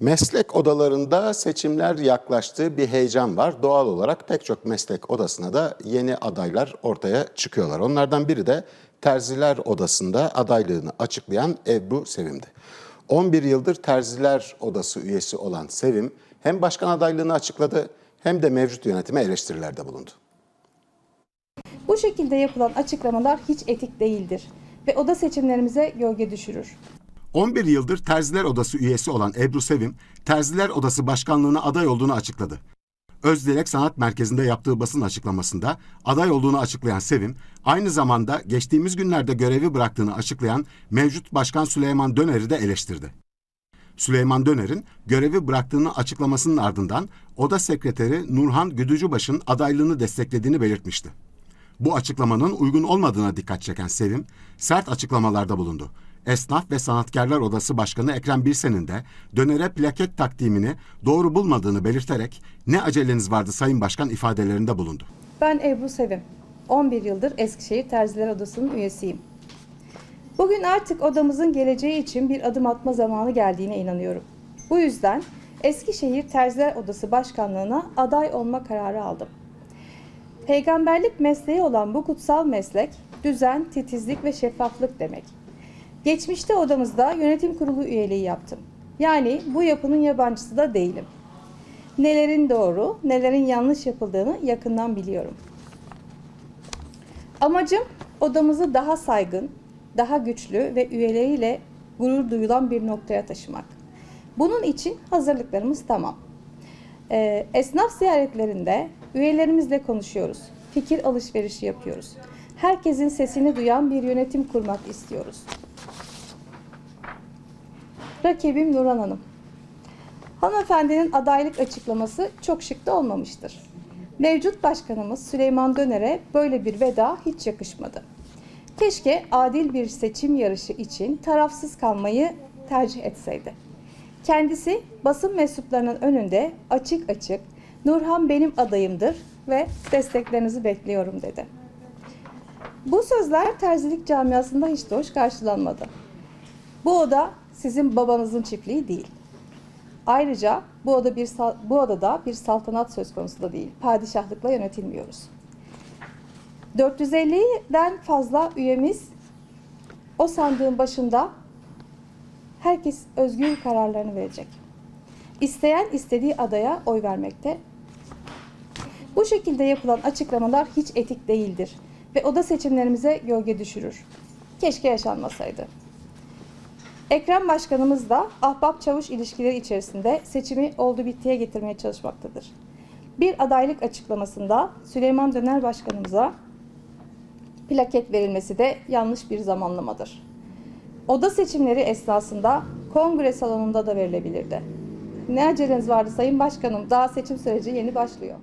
Meslek odalarında seçimler yaklaştığı bir heyecan var. Doğal olarak pek çok meslek odasına da yeni adaylar ortaya çıkıyorlar. Onlardan biri de Terziler Odası'nda adaylığını açıklayan Ebru Sevim'di. 11 yıldır Terziler Odası üyesi olan Sevim hem başkan adaylığını açıkladı hem de mevcut yönetime eleştirilerde bulundu. Bu şekilde yapılan açıklamalar hiç etik değildir ve oda seçimlerimize gölge düşürür. 11 yıldır Terziler Odası üyesi olan Ebru Sevim, Terziler Odası Başkanlığı'na aday olduğunu açıkladı. Özdilek Sanat Merkezi'nde yaptığı basın açıklamasında aday olduğunu açıklayan Sevim, aynı zamanda geçtiğimiz günlerde görevi bıraktığını açıklayan mevcut Başkan Süleyman Döner'i de eleştirdi. Süleyman Döner'in görevi bıraktığını açıklamasının ardından Oda Sekreteri Nurhan Güdücübaş'ın adaylığını desteklediğini belirtmişti. Bu açıklamanın uygun olmadığına dikkat çeken Sevim, sert açıklamalarda bulundu. Esnaf ve Sanatkarlar Odası Başkanı Ekrem Birsen'in de dönere plaket takdimini doğru bulmadığını belirterek ne aceleniz vardı Sayın Başkan ifadelerinde bulundu. Ben Ebru Sevim. 11 yıldır Eskişehir Terziler Odası'nın üyesiyim. Bugün artık odamızın geleceği için bir adım atma zamanı geldiğine inanıyorum. Bu yüzden Eskişehir Terziler Odası Başkanlığı'na aday olma kararı aldım. Peygamberlik mesleği olan bu kutsal meslek, düzen, titizlik ve şeffaflık demek. Geçmişte odamızda yönetim kurulu üyeliği yaptım. Yani bu yapının yabancısı da değilim. Nelerin doğru, nelerin yanlış yapıldığını yakından biliyorum. Amacım odamızı daha saygın, daha güçlü ve üyeleriyle gurur duyulan bir noktaya taşımak. Bunun için hazırlıklarımız tamam. Ee, esnaf ziyaretlerinde üyelerimizle konuşuyoruz. Fikir alışverişi yapıyoruz. Herkesin sesini duyan bir yönetim kurmak istiyoruz. Rakibim Nurhan Hanım. Hanımefendinin adaylık açıklaması çok şık da olmamıştır. Mevcut başkanımız Süleyman Döner'e böyle bir veda hiç yakışmadı. Keşke adil bir seçim yarışı için tarafsız kalmayı tercih etseydi. Kendisi basın mensuplarının önünde açık açık Nurhan benim adayımdır ve desteklerinizi bekliyorum dedi. Bu sözler terzilik camiasında hiç de hoş karşılanmadı. Bu oda sizin babanızın çiftliği değil. Ayrıca bu oda bir bu odada bir saltanat söz konusu da değil. Padişahlıkla yönetilmiyoruz. 450'den fazla üyemiz o sandığın başında herkes özgür kararlarını verecek. İsteyen istediği adaya oy vermekte. Bu şekilde yapılan açıklamalar hiç etik değildir ve oda seçimlerimize gölge düşürür. Keşke yaşanmasaydı. Ekrem Başkanımız da ahbap çavuş ilişkileri içerisinde seçimi oldu bittiye getirmeye çalışmaktadır. Bir adaylık açıklamasında Süleyman Döner Başkanımıza plaket verilmesi de yanlış bir zamanlamadır. Oda seçimleri esnasında kongre salonunda da verilebilirdi. Ne aceleniz vardı Sayın Başkanım? Daha seçim süreci yeni başlıyor.